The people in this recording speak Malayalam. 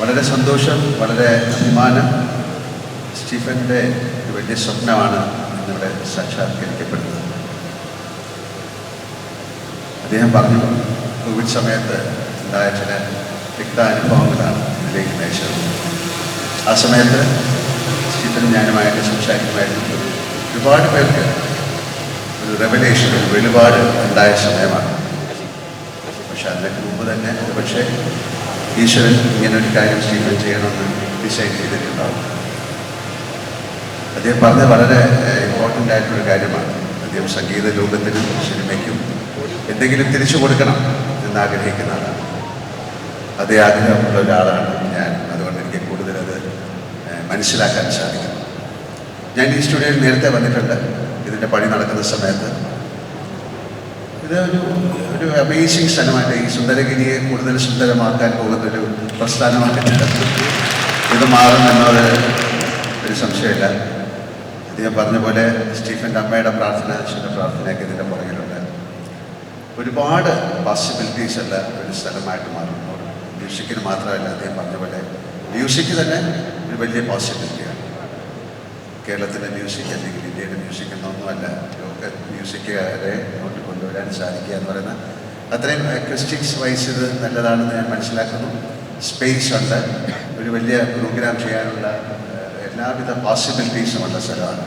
വളരെ സന്തോഷം വളരെ അഭിമാനം. സ്റ്റീഫന്റെ ഒരു വലിയ സ്വപ്നമാണ് ഇന്നിവിടെ സാക്ഷാത്കരിക്കപ്പെടുന്നത്. അദ്ദേഹം പറഞ്ഞു കോവിഡ് സമയത്ത് ഉണ്ടായ ചില തിക്ത അനുഭവങ്ങളാണ് ഇതിലേക്ക് നയിച്ചത്. ആ സമയത്ത് ചിത്രം ഞാനുമായിട്ട് സംസാരിക്കുമായിരുന്നു. ഒരുപാട് പേർക്ക് ഒരു റെവലേഷൻ ഒരു വെളിപാട് ഉണ്ടായ സമയമാണ്. പക്ഷെ അതിനൊക്കെ മുമ്പ് തന്നെ പക്ഷേ ഈശ്വരൻ ഇങ്ങനെ ഒരു കാര്യം ചെയ്യുക ചെയ്യണമെന്ന് ഡിസൈൻ ചെയ്തിട്ടുണ്ടാവും. അദ്ദേഹം പറഞ്ഞത് വളരെ ഇമ്പോർട്ടന്റ് ആയിട്ടുള്ള കാര്യമാണ്. അദ്ദേഹം സംഗീത ലോകത്തിനും സിനിമയ്ക്കും എന്തെങ്കിലും തിരിച്ചു കൊടുക്കണം എന്ന് ആഗ്രഹിക്കുന്ന ആളാണ്. അതേ ആഗ്രഹമുള്ള ഒരാളാണ് ഞാൻ. അതുകൊണ്ട് എനിക്ക് കൂടുതൽ മനസ്സിലാക്കാൻ സാധിക്കും. ഞാൻ ഈ സ്റ്റുഡിയോയിൽ നേരത്തെ വന്നിട്ടുണ്ട്. ഇതിന്റെ പണി നടക്കുന്ന സമയത്ത്. ഇത് ഒരു ഒരു അമേസിങ് സ്ഥലമായിട്ട് ഈ സുന്ദരഗിരിയെ കൂടുതൽ സുന്ദരമാക്കാൻ പോകുന്നൊരു പ്രസ്ഥാനമായിട്ട് ഇത്. മാറുമെന്നത് ഒരു സംശയമില്ല. ഞാൻ പറഞ്ഞ പോലെ സ്റ്റീഫന്റെ അമ്മയുടെ പ്രാർത്ഥന അച്ഛന്റെ പ്രാർത്ഥനയൊക്കെ ഇതിന്റെ പുറകിലുണ്ട്. ഒരുപാട് പോസിബിലിറ്റീസ് ഉള്ള ഒരു സ്ഥലമായിട്ട് മാറുന്നു. മ്യൂസിക്കിന് മാത്രമല്ല അദ്ദേഹം പറഞ്ഞ പോലെ മ്യൂസിക് തന്നെ ഒരു വലിയ പോസിബിലിറ്റിയാണ് കേരളത്തിന്റെ മ്യൂസിക് അല്ലെങ്കിൽ ഇന്ത്യയുടെ മ്യൂസിക് എന്നൊന്നുമല്ല ലോക മ്യൂസിക്കുകാരെ മുന്നോട്ട് കൊണ്ടുവരാൻ സാധിക്കുക എന്ന് പറയുന്ന അത്രയും അക്വസ്റ്റിക്സ് വൈസ് ഇത് നല്ലതാണെന്ന് ഞാൻ മനസ്സിലാക്കുന്നു. സ്പേസ് ഉണ്ട്. ഒരു വലിയ പ്രോഗ്രാം ചെയ്യാനുള്ള എല്ലാവിധ പോസിബിലിറ്റീസും ഉള്ള സ്ഥലമാണ്.